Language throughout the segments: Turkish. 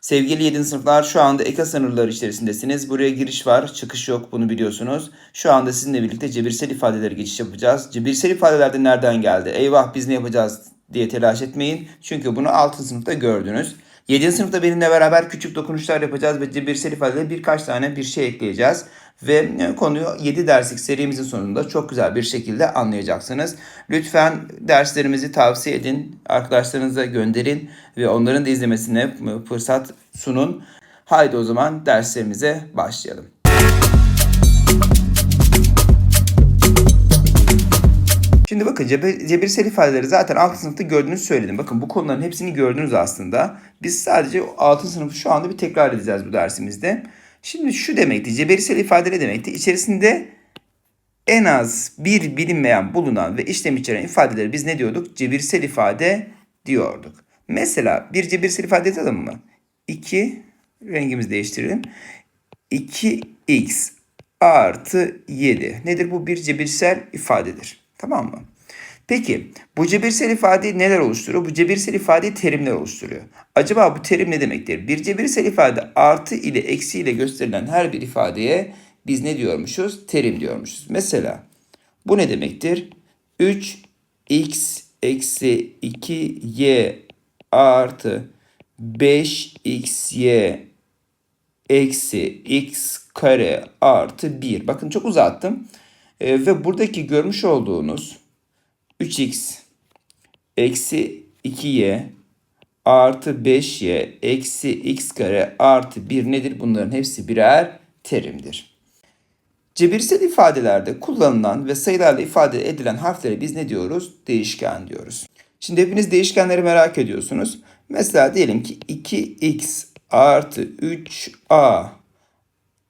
Sevgili 7. sınıflar şu anda EKA sınırları içerisindesiniz. Buraya giriş var, çıkış yok bunu biliyorsunuz. Şu anda sizinle birlikte cebirsel ifadelere geçiş yapacağız. Cebirsel ifadeler de nereden geldi? Eyvah biz ne yapacağız diye telaş etmeyin. Çünkü bunu 6. sınıfta gördünüz. 7. sınıfta benimle beraber küçük dokunuşlar yapacağız ve cebirsel ifadelere birkaç tane bir şey ekleyeceğiz. Ve e, konuyu 7 derslik serimizin sonunda çok güzel bir şekilde anlayacaksınız. Lütfen derslerimizi tavsiye edin, arkadaşlarınıza gönderin ve onların da izlemesine fırsat sunun. Haydi o zaman derslerimize başlayalım. Şimdi bakın cebir, cebirsel ifadeleri zaten 6. sınıfta gördüğünüzü söyledim. Bakın bu konuların hepsini gördünüz aslında. Biz sadece 6. sınıfı şu anda bir tekrar edeceğiz bu dersimizde. Şimdi şu demekti. Cebirsel ifade ne demekti? İçerisinde en az bir bilinmeyen bulunan ve işlem içeren ifadeleri biz ne diyorduk? Cebirsel ifade diyorduk. Mesela bir cebirsel ifade yazalım mı? 2 rengimizi değiştirelim. 2x artı 7. Nedir bu? Bir cebirsel ifadedir. Tamam mı? Peki bu cebirsel ifade neler oluşturuyor? Bu cebirsel ifade terimler oluşturuyor. Acaba bu terim ne demektir? Bir cebirsel ifade artı ile eksi ile gösterilen her bir ifadeye biz ne diyormuşuz? Terim diyormuşuz. Mesela bu ne demektir? 3x eksi 2y artı 5xy eksi x kare artı 1. Bakın çok uzattım. Ee, ve buradaki görmüş olduğunuz 3x eksi 2y artı 5y eksi x kare artı 1 nedir? Bunların hepsi birer terimdir. Cebirsel ifadelerde kullanılan ve sayılarla ifade edilen harflere biz ne diyoruz? Değişken diyoruz. Şimdi hepiniz değişkenleri merak ediyorsunuz. Mesela diyelim ki 2x artı 3a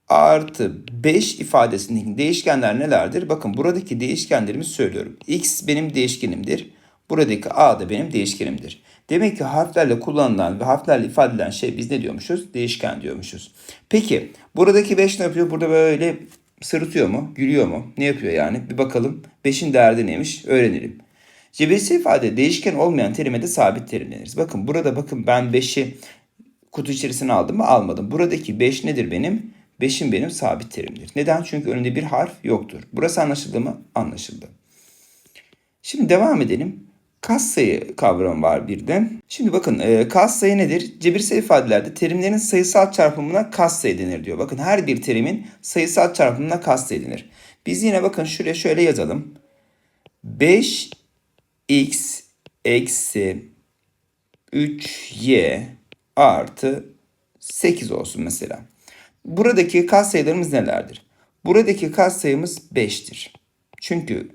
artı 5 ifadesindeki değişkenler nelerdir? Bakın buradaki değişkenlerimi söylüyorum. X benim değişkenimdir. Buradaki A da benim değişkenimdir. Demek ki harflerle kullanılan ve harflerle ifade edilen şey biz ne diyormuşuz? Değişken diyormuşuz. Peki buradaki 5 ne yapıyor? Burada böyle sırıtıyor mu? Gülüyor mu? Ne yapıyor yani? Bir bakalım. 5'in değerli neymiş? Öğrenelim. Cebirsel ifade değişken olmayan terime de sabit terim deniriz. Bakın burada bakın ben 5'i kutu içerisine aldım mı? Almadım. Buradaki 5 nedir benim? 5'in benim sabit terimdir. Neden? Çünkü önünde bir harf yoktur. Burası anlaşıldı mı? Anlaşıldı. Şimdi devam edelim. Katsayı kavramı var bir de. Şimdi bakın e, katsayı nedir? Cebirsel ifadelerde terimlerin sayısal çarpımına katsayı denir diyor. Bakın her bir terimin sayısal çarpımına katsayı denir. Biz yine bakın şuraya şöyle yazalım. 5x eksi 3y artı 8 olsun mesela. Buradaki katsayılarımız nelerdir? Buradaki katsayımız 5'tir. Çünkü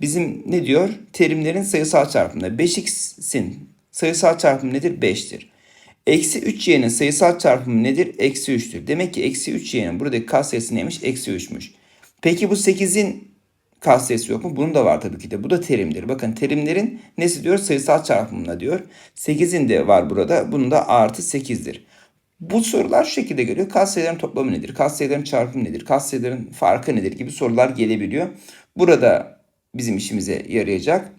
bizim ne diyor? Terimlerin sayısal çarpımında 5x'in sayısal çarpımı nedir? 5'tir. Eksi 3y'nin sayısal çarpımı nedir? Eksi 3'tür. Demek ki eksi 3y'nin buradaki katsayısı neymiş? Eksi 3'müş. Peki bu 8'in katsayısı yok mu? Bunun da var tabii ki de. Bu da terimdir. Bakın terimlerin nesi diyor? Sayısal çarpımına diyor. 8'in de var burada. Bunun da artı 8'dir. Bu sorular şu şekilde geliyor. Katsayıların toplamı nedir? Katsayıların çarpımı nedir? Katsayıların farkı nedir? gibi sorular gelebiliyor. Burada bizim işimize yarayacak.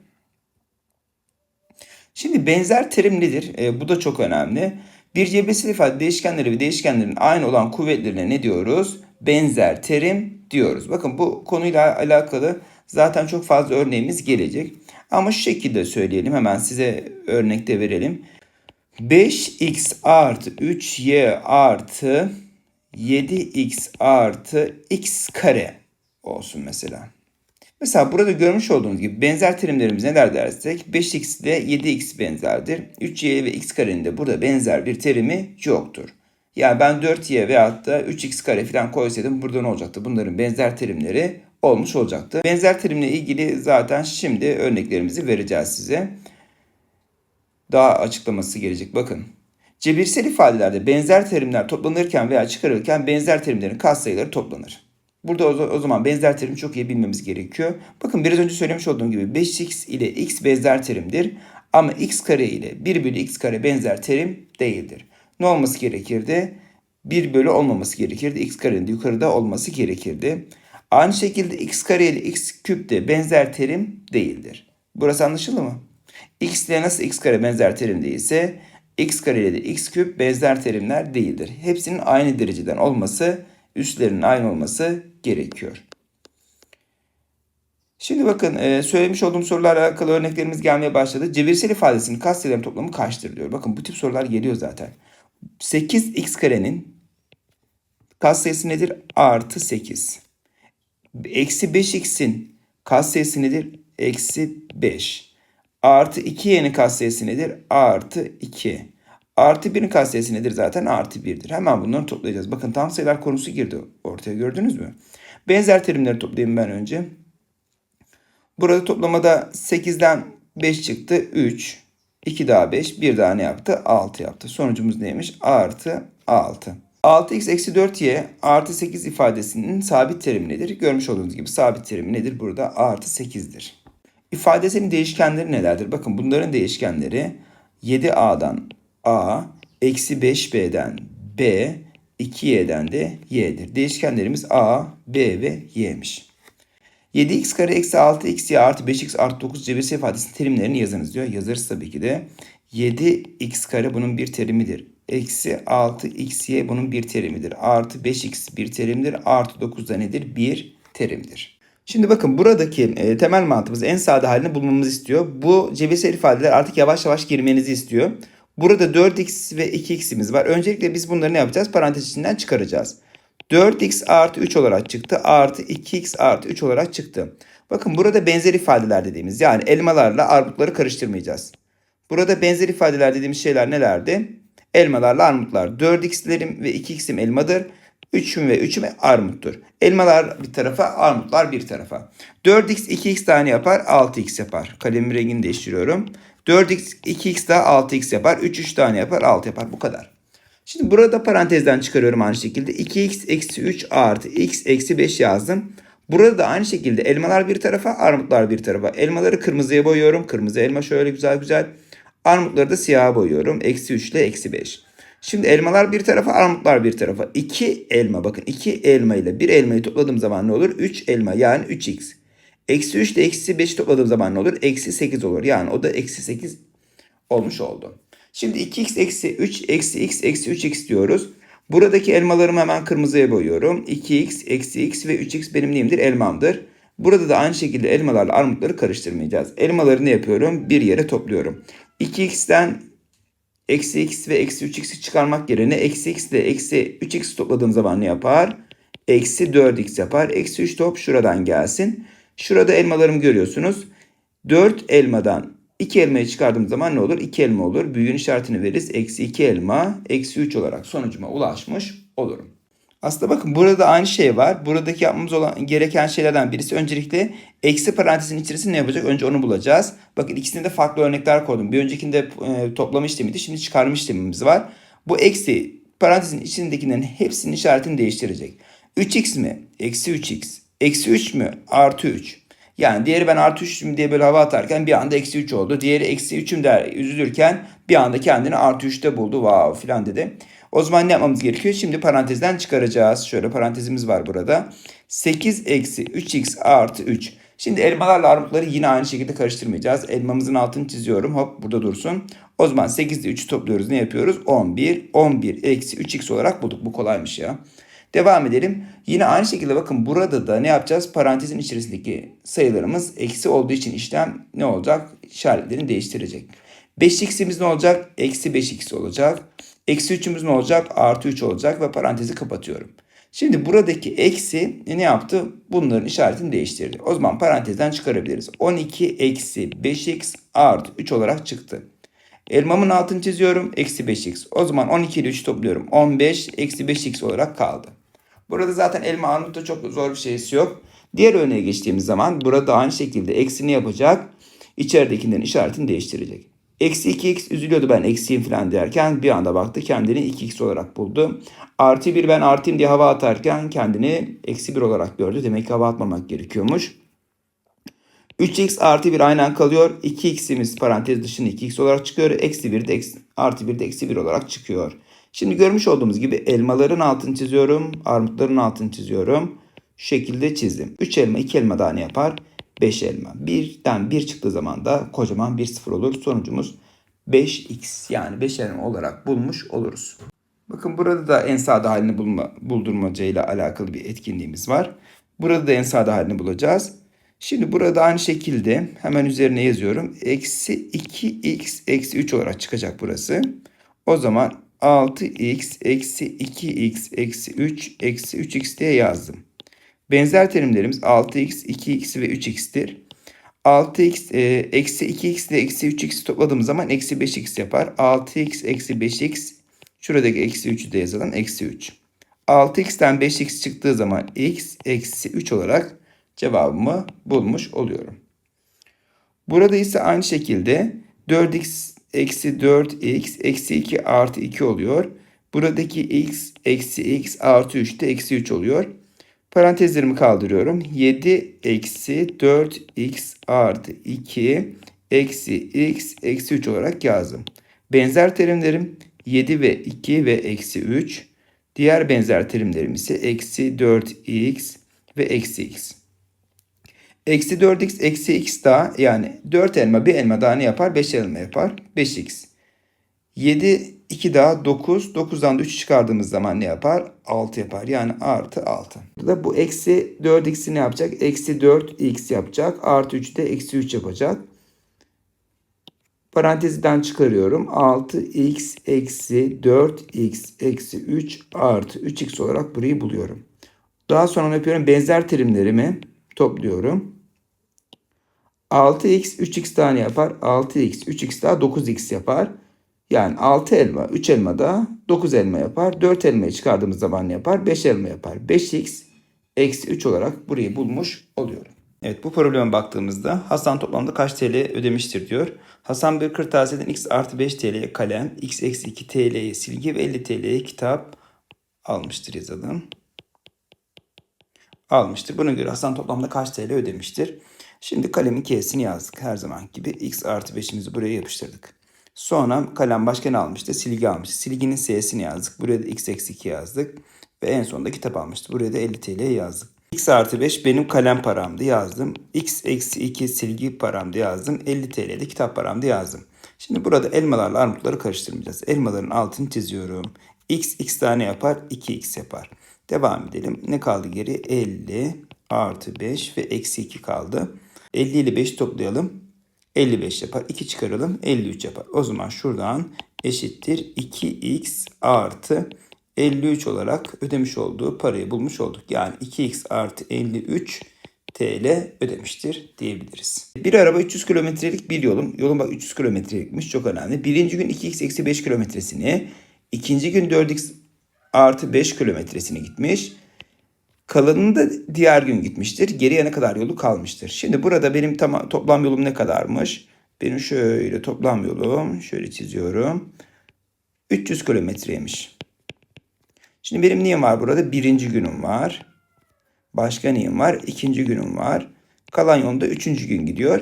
Şimdi benzer terim nedir? E, bu da çok önemli. Bir cebirsel ifade değişkenleri ve değişkenlerin aynı olan kuvvetlerine ne diyoruz? Benzer terim diyoruz. Bakın bu konuyla alakalı zaten çok fazla örneğimiz gelecek. Ama şu şekilde söyleyelim. Hemen size örnekte verelim. 5x artı 3y artı 7x artı x kare olsun mesela. Mesela burada görmüş olduğunuz gibi benzer terimlerimiz neler dersek 5x ile 7x benzerdir. 3y ve x karenin de burada benzer bir terimi yoktur. Yani ben 4y veyahut da 3x kare falan koysaydım burada ne olacaktı? Bunların benzer terimleri olmuş olacaktı. Benzer terimle ilgili zaten şimdi örneklerimizi vereceğiz size daha açıklaması gelecek. Bakın. Cebirsel ifadelerde benzer terimler toplanırken veya çıkarılırken benzer terimlerin katsayıları toplanır. Burada o zaman benzer terimi çok iyi bilmemiz gerekiyor. Bakın biraz önce söylemiş olduğum gibi 5x ile x benzer terimdir. Ama x kare ile 1 bölü x kare benzer terim değildir. Ne olması gerekirdi? 1 bölü olmaması gerekirdi. x karenin de yukarıda olması gerekirdi. Aynı şekilde x kare ile x küp de benzer terim değildir. Burası anlaşıldı mı? X ile nasıl x kare benzer terim değilse x kare ile de x küp benzer terimler değildir. Hepsinin aynı dereceden olması, üstlerinin aynı olması gerekiyor. Şimdi bakın e, söylemiş olduğum sorularla alakalı örneklerimiz gelmeye başladı. Cebirsel ifadesinin katsayıların toplamı kaçtır diyor. Bakın bu tip sorular geliyor zaten. 8x karenin katsayısı nedir? Artı 8. Eksi 5x'in katsayısı nedir? Eksi 5. Artı 2y'nin katsayısı nedir? Artı 2. Artı 1'in katsayısı nedir zaten? Artı 1'dir. Hemen bunları toplayacağız. Bakın tam sayılar konusu girdi ortaya gördünüz mü? Benzer terimleri toplayayım ben önce. Burada toplamada 8'den 5 çıktı. 3. 2 daha 5. 1 daha ne yaptı? 6 yaptı. Sonucumuz neymiş? Artı 6. 6x eksi 4y artı 8 ifadesinin sabit terimi nedir? Görmüş olduğunuz gibi sabit terimi nedir? Burada artı 8'dir. İfadesinin değişkenleri nelerdir? Bakın bunların değişkenleri 7a'dan a, eksi 5b'den b, 2y'den de y'dir. Değişkenlerimiz a, b ve y'miş. 7x kare eksi 6x y artı 5x artı 9 cebirsel ifadesinin terimlerini yazınız diyor. Yazarız tabii ki de. 7x kare bunun bir terimidir. Eksi 6xy bunun bir terimidir. Artı 5x bir terimdir. Artı 9 da nedir? Bir terimdir. Şimdi bakın buradaki e, temel mantığımız en sade halini bulmamızı istiyor. Bu cebirsel ifadeler artık yavaş yavaş girmenizi istiyor. Burada 4x ve 2x'imiz var. Öncelikle biz bunları ne yapacağız? Parantez içinden çıkaracağız. 4x artı 3 olarak çıktı. Artı 2x artı 3 olarak çıktı. Bakın burada benzer ifadeler dediğimiz yani elmalarla armutları karıştırmayacağız. Burada benzer ifadeler dediğimiz şeyler nelerdi? Elmalarla armutlar. 4x'lerim ve 2x'im elmadır. 3'üm ve 3'üm armuttur. Elmalar bir tarafa, armutlar bir tarafa. 4x 2x tane yapar, 6x yapar. Kalemin rengini değiştiriyorum. 4x 2x daha 6x yapar. 3 3 tane yapar, 6 yapar. Bu kadar. Şimdi burada parantezden çıkarıyorum aynı şekilde. 2x eksi 3 artı x eksi 5 yazdım. Burada da aynı şekilde elmalar bir tarafa, armutlar bir tarafa. Elmaları kırmızıya boyuyorum. Kırmızı elma şöyle güzel güzel. Armutları da siyaha boyuyorum. Eksi 3 ile eksi 5. Şimdi elmalar bir tarafa, armutlar bir tarafa. 2 elma bakın 2 elma ile bir elmayı topladığım zaman ne olur? 3 elma yani 3x. Eksi 3 ile eksi 5'i topladığım zaman ne olur? Eksi 8 olur. Yani o da eksi 8 olmuş oldu. Şimdi 2x eksi 3 eksi x eksi 3x diyoruz. Buradaki elmalarımı hemen kırmızıya boyuyorum. 2x eksi x ve 3x benim neyimdir? Elmamdır. Burada da aynı şekilde elmalarla armutları karıştırmayacağız. Elmaları ne yapıyorum? Bir yere topluyorum. 2x'ten eksi x ve eksi 3x'i çıkarmak yerine eksi x ile eksi 3x topladığım zaman ne yapar? Eksi 4x yapar. Eksi 3 top şuradan gelsin. Şurada elmalarımı görüyorsunuz. 4 elmadan 2 elmayı çıkardığım zaman ne olur? 2 elma olur. Büyüğün işaretini veririz. Eksi 2 elma, eksi 3 olarak sonucuma ulaşmış olurum. Aslında bakın burada aynı şey var. Buradaki yapmamız olan gereken şeylerden birisi öncelikle eksi parantezin içerisinde ne yapacak? Önce onu bulacağız. Bakın ikisinde de farklı örnekler koydum. Bir öncekinde e, toplama işlemiydi. Şimdi çıkarma işlemimiz var. Bu eksi parantezin içindekilerin hepsinin işaretini değiştirecek. 3x mi? Eksi 3x. Eksi 3 mü? Artı 3. Yani diğeri ben artı 3'üm diye böyle hava atarken bir anda eksi 3 oldu. Diğeri eksi 3'üm der üzülürken bir anda kendini artı 3'te buldu. Wow filan dedi. O zaman ne yapmamız gerekiyor? Şimdi parantezden çıkaracağız. Şöyle parantezimiz var burada. 8 eksi 3x artı 3. Şimdi elmalarla armutları yine aynı şekilde karıştırmayacağız. Elmamızın altını çiziyorum. Hop burada dursun. O zaman 8 ile 3'ü topluyoruz. Ne yapıyoruz? 11. 11 eksi 3x olarak bulduk. Bu kolaymış ya. Devam edelim. Yine aynı şekilde bakın burada da ne yapacağız? Parantezin içerisindeki sayılarımız eksi olduğu için işlem ne olacak? İşaretlerini değiştirecek. 5x'imiz ne olacak? Eksi 5x olacak. Eksi 3'ümüz ne olacak? Artı 3 olacak ve parantezi kapatıyorum. Şimdi buradaki eksi ne yaptı? Bunların işaretini değiştirdi. O zaman parantezden çıkarabiliriz. 12 eksi 5x artı 3 olarak çıktı. Elmamın altını çiziyorum. Eksi 5x. O zaman 12 ile 3 topluyorum. 15 eksi 5x olarak kaldı. Burada zaten elma armutta çok zor bir şeysi yok. Diğer örneğe geçtiğimiz zaman burada aynı şekilde eksi ne yapacak? İçeridekilerin işaretini değiştirecek. Eksi 2x üzülüyordu ben eksiyim falan derken bir anda baktı kendini 2x olarak buldu. Artı 1 ben artıyım diye hava atarken kendini eksi 1 olarak gördü. Demek ki hava atmamak gerekiyormuş. 3x artı 1 aynen kalıyor. 2x'imiz parantez dışında 2x olarak çıkıyor. Eksi 1 de artı 1 de eksi 1 olarak çıkıyor. Şimdi görmüş olduğumuz gibi elmaların altını çiziyorum. Armutların altını çiziyorum. Şu şekilde çizdim. 3 elma 2 elma daha ne yapar? 5 elma. Birden 1 çıktığı zaman da kocaman bir sıfır olur. Sonucumuz 5x yani 5 elma olarak bulmuş oluruz. Bakın burada da en sade halini bulma, buldurmaca ile alakalı bir etkinliğimiz var. Burada da en sade halini bulacağız. Şimdi burada aynı şekilde hemen üzerine yazıyorum. Eksi 2x eksi 3 olarak çıkacak burası. O zaman 6x eksi 2x eksi 3 eksi 3x diye yazdım. Benzer terimlerimiz 6x, 2x ve 3x'tir. 6x e, eksi 2x ile eksi 3x topladığımız zaman eksi 5x yapar. 6x eksi 5x şuradaki eksi 3'ü de yazalım. Eksi 3. 6x'ten 5x çıktığı zaman x eksi 3 olarak cevabımı bulmuş oluyorum. Burada ise aynı şekilde 4x eksi 4x eksi 2 artı 2 oluyor. Buradaki x eksi x artı 3 de eksi 3 oluyor. Parantezlerimi kaldırıyorum. 7 eksi 4x artı 2 eksi x eksi 3 olarak yazdım. Benzer terimlerim 7 ve 2 ve eksi 3. Diğer benzer terimlerim ise eksi 4x ve eksi x. Eksi 4x eksi x daha yani 4 elma bir elma daha ne yapar? 5 elma yapar. 5x. 7 2 daha 9. 9'dan da 3 çıkardığımız zaman ne yapar? 6 yapar. Yani artı 6. Burada bu eksi 4x'i ne yapacak? Eksi 4x yapacak. Artı 3 de eksi 3 yapacak. Parantezden çıkarıyorum. 6x eksi 4x eksi 3 artı 3x olarak burayı buluyorum. Daha sonra ne yapıyorum? Benzer terimlerimi topluyorum. 6x 3x tane yapar. 6x 3x daha 9x yapar. Yani 6 elma 3 elma da 9 elma yapar. 4 elmayı çıkardığımız zaman ne yapar? 5 elma yapar. 5x eksi 3 olarak burayı bulmuş oluyorum. Evet bu probleme baktığımızda Hasan toplamda kaç TL ödemiştir diyor. Hasan bir kırtasiyeden x artı 5 TL'ye kalem, x eksi 2 TL'ye silgi ve 50 TL'ye kitap almıştır yazalım. Almıştır. Buna göre Hasan toplamda kaç TL ödemiştir? Şimdi kalemin K'sini yazdık. Her zaman gibi x artı 5'imizi buraya yapıştırdık. Sonra kalem başka ne almıştı? Silgi almıştı. Silginin S'sini yazdık. Buraya da x eksi 2 yazdık. Ve en sonunda kitap almıştı. Buraya da 50 TL yazdık. x artı 5 benim kalem paramdı yazdım. x eksi 2 silgi paramdı yazdım. 50 TL de kitap paramdı yazdım. Şimdi burada elmalarla armutları karıştırmayacağız. Elmaların altını çiziyorum. x x tane yapar 2x yapar. Devam edelim. Ne kaldı geri? 50 artı 5 ve eksi 2 kaldı. 50 ile 5 toplayalım. 55 yapar. 2 çıkaralım. 53 yapar. O zaman şuradan eşittir 2x artı 53 olarak ödemiş olduğu parayı bulmuş olduk. Yani 2x artı 53 TL ödemiştir diyebiliriz. Bir araba 300 kilometrelik bir yolum. Yolun bak 300 kilometrelikmiş çok önemli. Birinci gün 2x eksi 5 kilometresini, ikinci gün 4x artı 5 kilometresini gitmiş. Kalanını da diğer gün gitmiştir. Geriye ne kadar yolu kalmıştır. Şimdi burada benim tam, toplam yolum ne kadarmış? Benim şöyle toplam yolum şöyle çiziyorum. 300 kilometreymiş. Şimdi benim neyim var burada? Birinci günüm var. Başka neyim var? İkinci günüm var. Kalan yolda üçüncü gün gidiyor.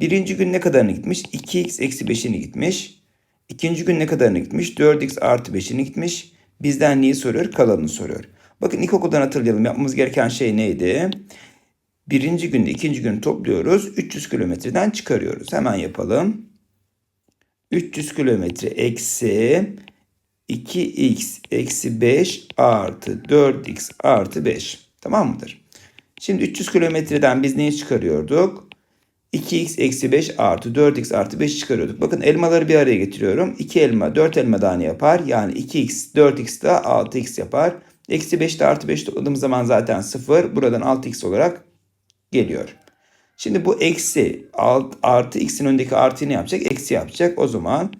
Birinci gün ne kadarını gitmiş? 2x eksi 5'ini gitmiş. İkinci gün ne kadarını gitmiş? 4x artı 5'ini gitmiş. Bizden neyi soruyor? Kalanını soruyor. Bakın ilkokuldan hatırlayalım. Yapmamız gereken şey neydi? Birinci günde ikinci gün topluyoruz. 300 kilometreden çıkarıyoruz. Hemen yapalım. 300 kilometre eksi 2x eksi 5 artı 4x artı 5. Tamam mıdır? Şimdi 300 kilometreden biz neyi çıkarıyorduk? 2x eksi 5 artı 4x artı 5 çıkarıyorduk. Bakın elmaları bir araya getiriyorum. 2 elma 4 elma daha ne yapar? Yani 2x 4x daha 6x yapar. Eksi 5 de artı 5 topladığımız zaman zaten 0. Buradan 6x olarak geliyor. Şimdi bu eksi alt, artı x'in önündeki artıyı ne yapacak? Eksi yapacak. O zaman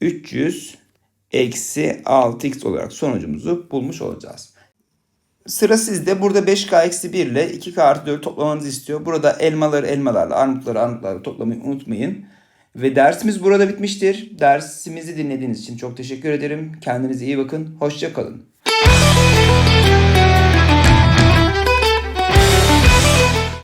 300 eksi 6x olarak sonucumuzu bulmuş olacağız. Sıra sizde. Burada 5k eksi 1 ile 2k artı 4 toplamanızı istiyor. Burada elmaları elmalarla, armutları armutlarla toplamayı unutmayın. Ve dersimiz burada bitmiştir. Dersimizi dinlediğiniz için çok teşekkür ederim. Kendinize iyi bakın. Hoşça kalın.